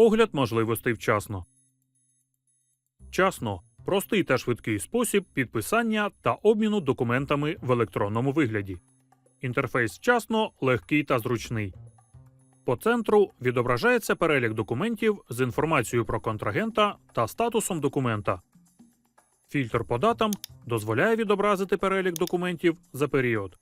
Огляд можливостей вчасно. Вчасно простий та швидкий спосіб підписання та обміну документами в електронному вигляді. Інтерфейс вчасно легкий та зручний. По центру відображається перелік документів з інформацією про контрагента та статусом документа. Фільтр по датам дозволяє відобразити перелік документів за період.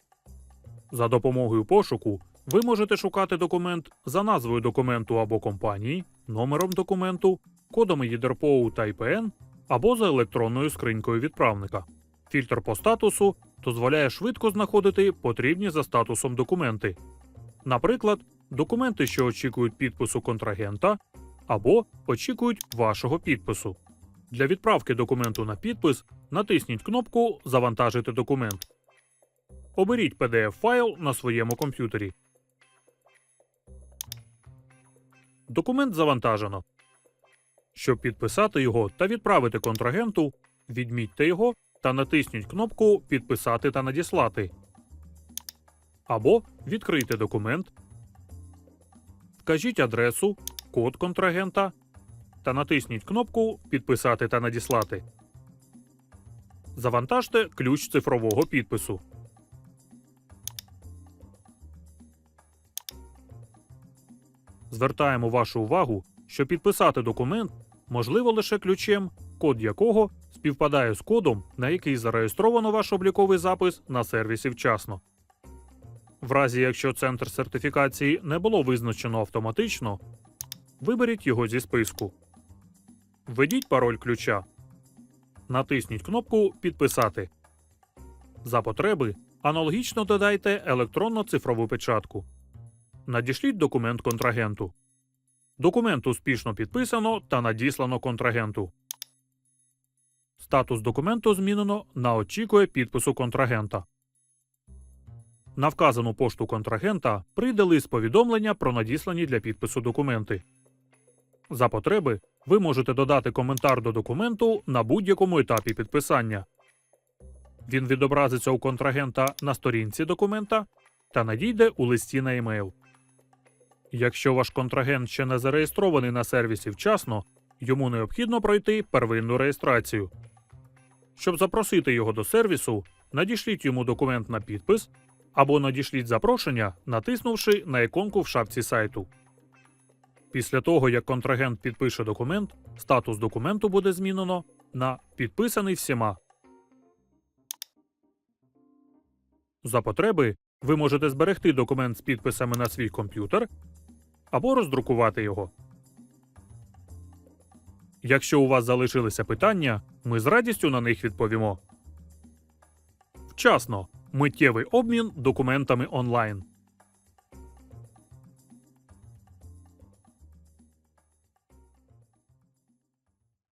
За допомогою пошуку ви можете шукати документ за назвою документу або компанії, номером документу, кодами ЄДРПОУ та IPN або за електронною скринькою відправника. Фільтр по статусу дозволяє швидко знаходити потрібні за статусом документи. Наприклад, документи, що очікують підпису контрагента, або очікують вашого підпису. Для відправки документу на підпис натисніть кнопку Завантажити документ. Оберіть PDF-файл на своєму комп'ютері. Документ завантажено. Щоб підписати його та відправити контрагенту, відмітьте його та натисніть кнопку Підписати та надіслати. Або відкрийте документ. Вкажіть адресу, код контрагента та натисніть кнопку Підписати та надіслати. Завантажте ключ цифрового підпису. Звертаємо вашу увагу, що підписати документ можливо лише ключем, код якого співпадає з кодом, на який зареєстровано ваш обліковий запис на сервісі вчасно. В разі якщо центр сертифікації не було визначено автоматично, виберіть його зі списку. Введіть пароль ключа. Натисніть кнопку Підписати. За потреби аналогічно додайте електронно-цифрову печатку. Надішліть документ контрагенту. Документ успішно підписано та надіслано контрагенту. Статус документу змінено на очікує підпису контрагента. На вказану пошту контрагента прийде лист повідомлення про надіслані для підпису документи. За потреби ви можете додати коментар до документу на будь-якому етапі підписання. Він відобразиться у контрагента на сторінці документа та надійде у листі на емейл. Якщо ваш контрагент ще не зареєстрований на сервісі вчасно, йому необхідно пройти первинну реєстрацію. Щоб запросити його до сервісу, надішліть йому документ на підпис або надішліть запрошення, натиснувши на іконку в шапці сайту. Після того, як контрагент підпише документ, статус документу буде змінено на підписаний всіма. За потреби ви можете зберегти документ з підписами на свій комп'ютер або роздрукувати його. Якщо у вас залишилися питання, ми з радістю на них відповімо. Вчасно миттєвий обмін документами онлайн.